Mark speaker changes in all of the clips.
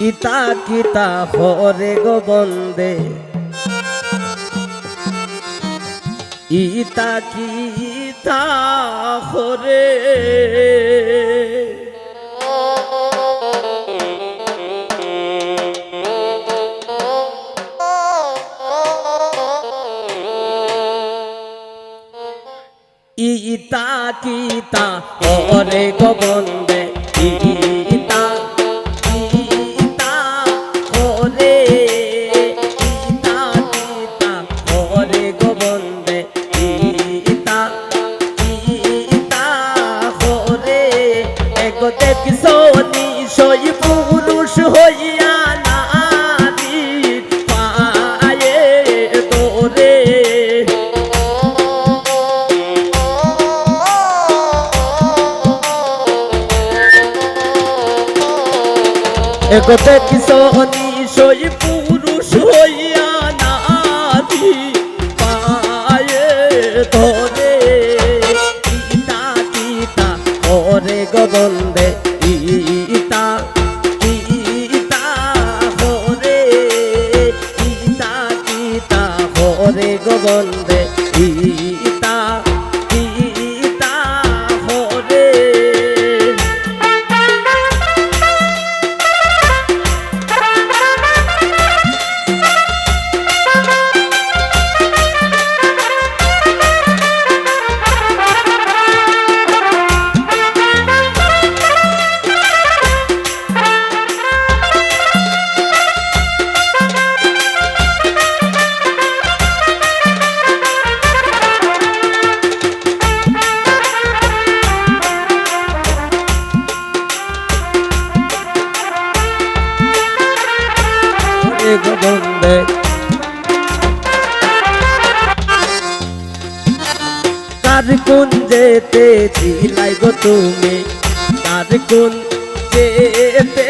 Speaker 1: ইতা কিতা হরে গো বন্দে ইতা কিতা হরে। ইতা কিতা হরে গো বন্দে ইতা এগো দেখিস নিশয় পুরুষ হইয়া নারী, পায়ে তোরে। একতে কিশোরী সই পুরুষ হইয়া নাভি পায়ে ধরে হরে গবন্দে গোবন্দে কার কোন যেতে ছিলাই গো তুমি? কার কোন যেতে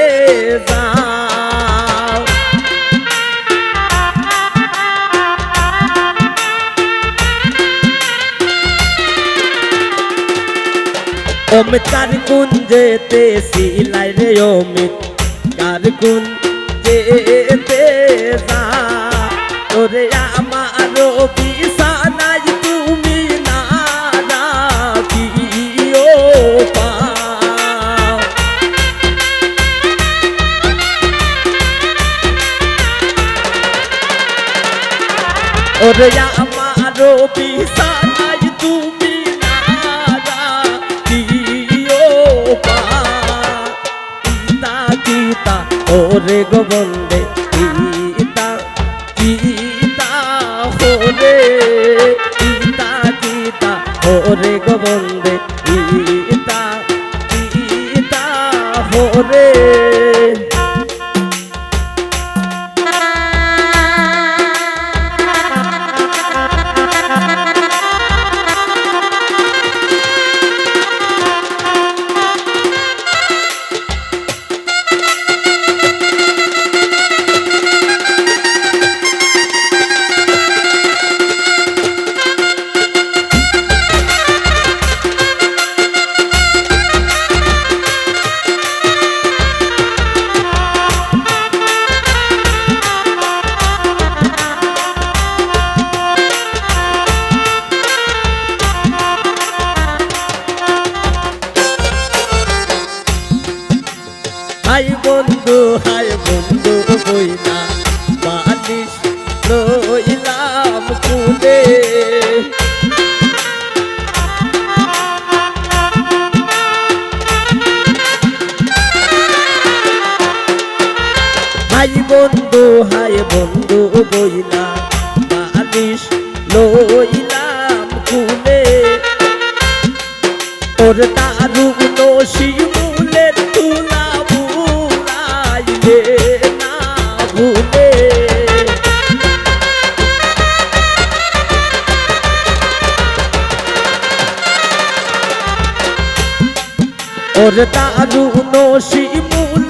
Speaker 1: যাও? অমিত কার কোন যেতে ছিলাই রে অমিত? কার কোন যেতে ওরে আমার বিছানায় তুমি রাখিও পাও ইতা কিতা ওরে গোবন্দে ইতা বন্ধু হাই বন্ধু বইনা বালিশ লইলাম কুলে তোর দারু শিমুলের তুলা বুলাইলে না ভুলে। ওর দারু শিমুলের তুলা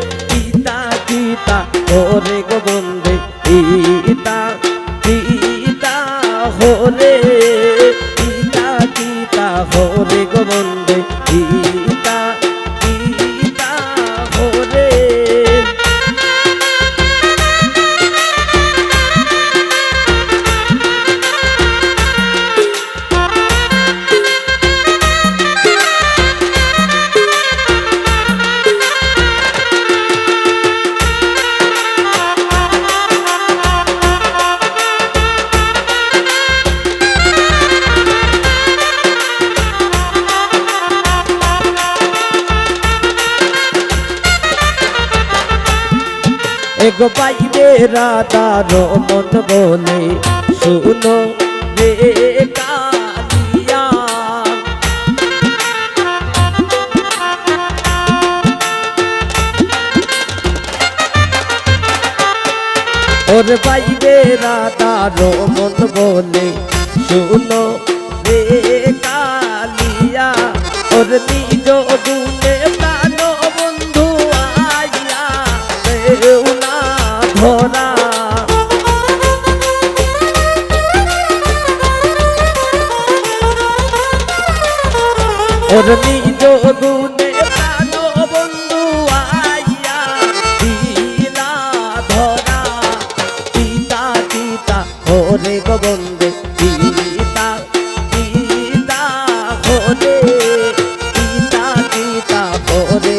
Speaker 1: এগো পাইবে রাতার মন বলে শুনো রে কালিয়া ওর পাইবে রাতার মন বলে শুনো রে কালিয়া ওর নিজ গুণে ভরা। ওর নিজ গুণে বন্ধু আইয়া দিলা ধরা। পিতা পিতা ওরে গোবন্ধু পিতা পিতা ওরে পিতা পিতা ওরে